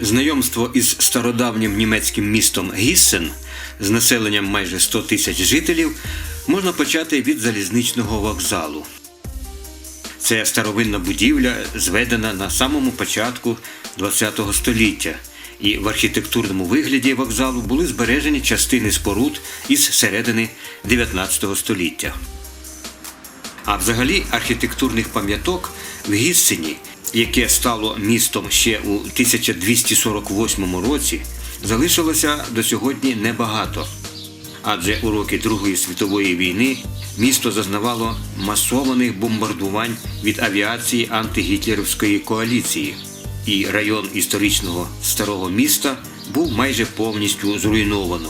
Знайомство із стародавнім німецьким містом Гіссен з населенням майже 100 тисяч жителів можна почати від залізничного вокзалу. Це старовинна будівля, зведена на самому початку ХХ століття, і в архітектурному вигляді вокзалу були збережені частини споруд із середини 19 століття. А взагалі архітектурних пам'яток в Гіссені, яке стало містом ще у 1248 році, залишилося до сьогодні небагато. Адже у роки Другої світової війни місто зазнавало масованих бомбардувань від авіації антигітлерівської коаліції, і район історичного старого міста був майже повністю зруйновано.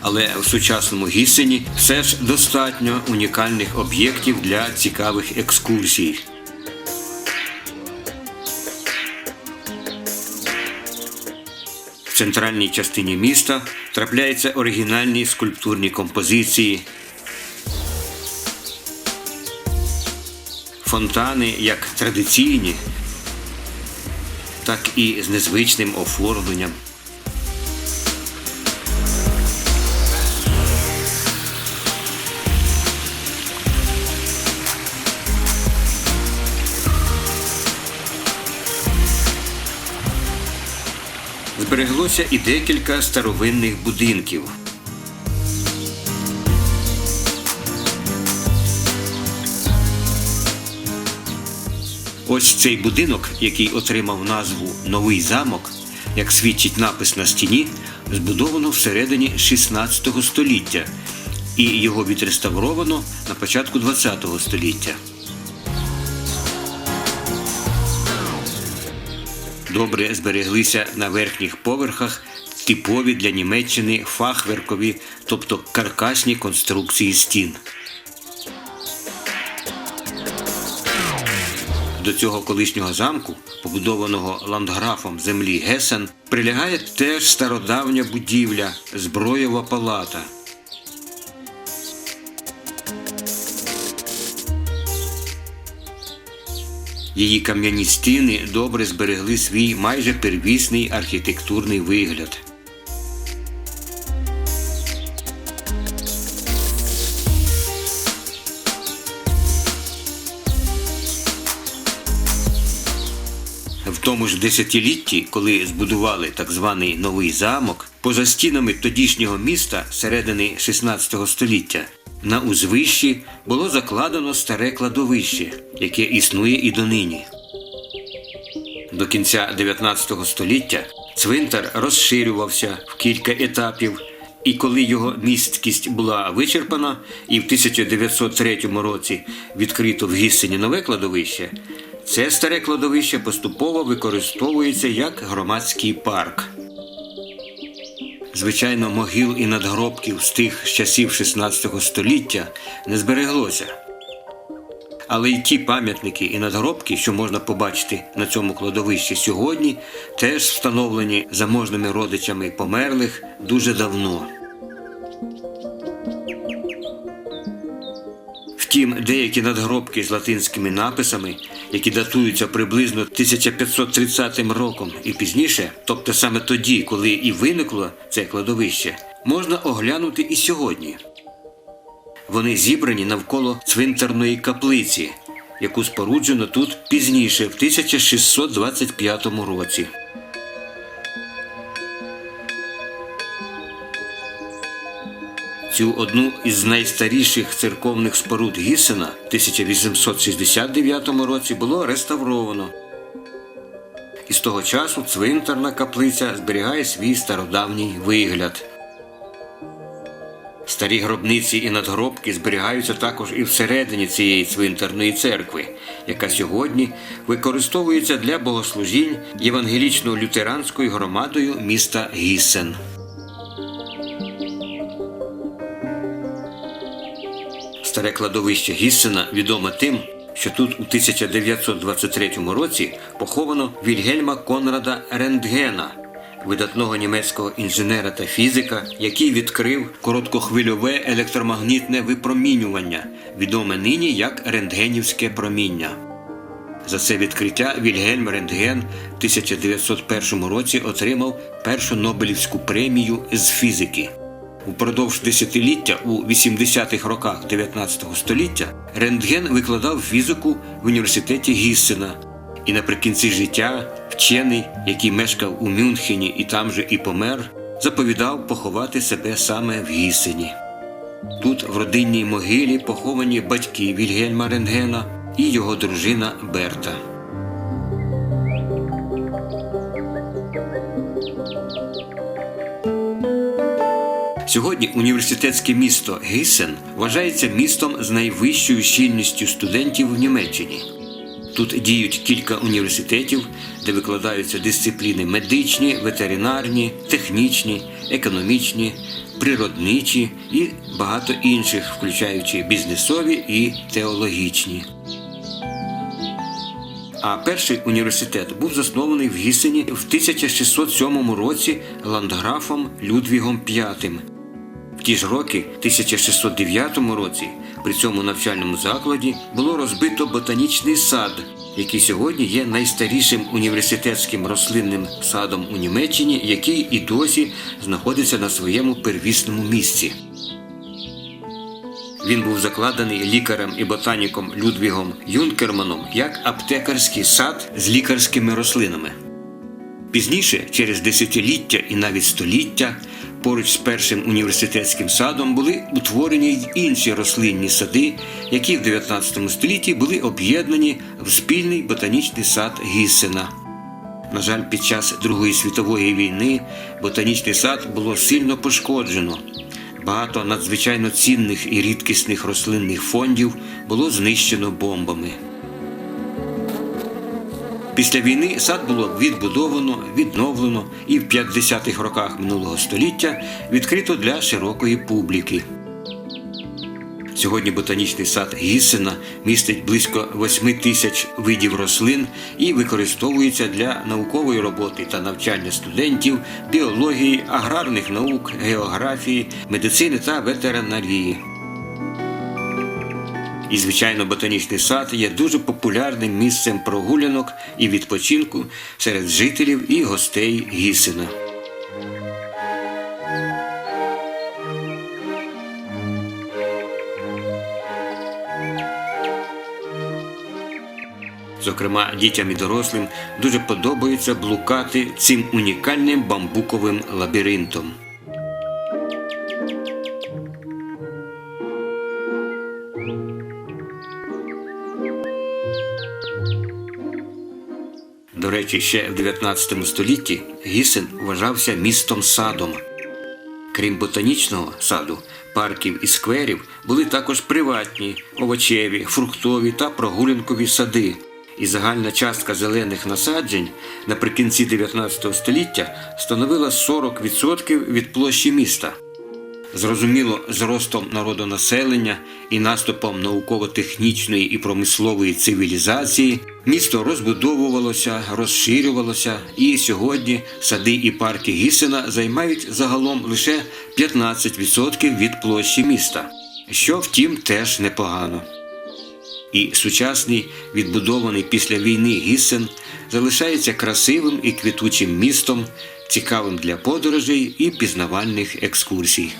Але в сучасному Гіссені все ж достатньо унікальних об'єктів для цікавих екскурсій. В центральній частині міста трапляються оригінальні скульптурні композиції, фонтани як традиційні, так і з незвичним оформленням. Збереглося і декілька старовинних будинків. Ось цей будинок, який отримав назву Новий замок, як свідчить напис на стіні, збудовано всередині 16 століття, і його відреставровано на початку 20 століття. Добре збереглися на верхніх поверхах типові для Німеччини фахверкові, тобто каркасні конструкції стін. До цього колишнього замку, побудованого ландграфом землі Гесен, прилягає теж стародавня будівля зброєва палата. Її кам'яні стіни добре зберегли свій майже первісний архітектурний вигляд. В тому ж десятилітті, коли збудували так званий новий замок, поза стінами тодішнього міста середини 16 століття на узвищі було закладено старе кладовище, яке існує і донині. До кінця 19 століття цвинтар розширювався в кілька етапів, і коли його місткість була вичерпана, і в 1903 році відкрито в Гіссені нове кладовище, це старе кладовище поступово використовується як громадський парк. Звичайно, могил і надгробків з тих часів 16 століття не збереглося. Але й ті пам'ятники і надгробки, що можна побачити на цьому кладовищі сьогодні, теж встановлені заможними родичами померлих дуже давно. Втім, деякі надгробки з латинськими написами, які датуються приблизно 1530 роком і пізніше, тобто саме тоді, коли і виникло це кладовище, можна оглянути і сьогодні. Вони зібрані навколо цвинтарної каплиці, яку споруджено тут пізніше, в 1625 році. Цю одну із найстаріших церковних споруд Гіссена в 1869 році було реставровано. І з того часу цвинтарна каплиця зберігає свій стародавній вигляд. Старі гробниці і надгробки зберігаються також і всередині цієї цвинтарної церкви, яка сьогодні використовується для богослужінь євангелічно-лютеранською громадою міста Гіссен. Старе кладовище Гіссена відоме тим, що тут у 1923 році поховано Вільгельма Конрада Рентгена, видатного німецького інженера та фізика, який відкрив короткохвильове електромагнітне випромінювання, відоме нині як рентгенівське проміння. За це відкриття Вільгельм Рентген в 1901 році отримав першу Нобелівську премію з фізики. Упродовж десятиліття у 80-х роках 19 століття Рентген викладав фізику в університеті Гіссена. І наприкінці життя вчений, який мешкав у Мюнхені і там же і помер, заповідав поховати себе саме в Гіссені. Тут в родинній могилі поховані батьки Вільгельма Рентгена і його дружина Берта. Сьогодні університетське місто Гіссен вважається містом з найвищою щільністю студентів в Німеччині. Тут діють кілька університетів, де викладаються дисципліни медичні, ветеринарні, технічні, економічні, природничі і багато інших, включаючи бізнесові і теологічні. А перший університет був заснований в Гісені в 1607 році ландграфом Людвігом V. В ті ж роки, 1609 році, при цьому навчальному закладі було розбито ботанічний сад, який сьогодні є найстарішим університетським рослинним садом у Німеччині, який і досі знаходиться на своєму первісному місці. Він був закладений лікарем і ботаніком Людвігом Юнкерманом як аптекарський сад з лікарськими рослинами. Пізніше, через десятиліття і навіть століття, поруч з першим університетським садом були утворені й інші рослинні сади, які в 19 столітті були об'єднані в спільний ботанічний сад Гіссена. На жаль, під час Другої світової війни ботанічний сад було сильно пошкоджено. Багато надзвичайно цінних і рідкісних рослинних фондів було знищено бомбами. Після війни сад було відбудовано, відновлено і в 50-х роках минулого століття відкрито для широкої публіки. Сьогодні ботанічний сад Гіссена містить близько 8 тисяч видів рослин і використовується для наукової роботи та навчання студентів, біології, аграрних наук, географії, медицини та ветеринарії. І, звичайно, ботанічний сад є дуже популярним місцем прогулянок і відпочинку серед жителів і гостей Гісена. Зокрема, дітям і дорослим дуже подобається блукати цим унікальним бамбуковим лабіринтом. Речі, ще в 19 столітті Гісен вважався містом садом. Крім ботанічного саду, парків і скверів були також приватні, овочеві, фруктові та прогулянкові сади. І загальна частка зелених насаджень наприкінці 19 століття становила 40% від площі міста. Зрозуміло, з ростом народонаселення і наступом науково-технічної і промислової цивілізації місто розбудовувалося, розширювалося, і сьогодні сади і парки Гісена займають загалом лише 15% від площі міста, що втім теж непогано. І сучасний, відбудований після війни Гіссен залишається красивим і квітучим містом, цікавим для подорожей і пізнавальних екскурсій.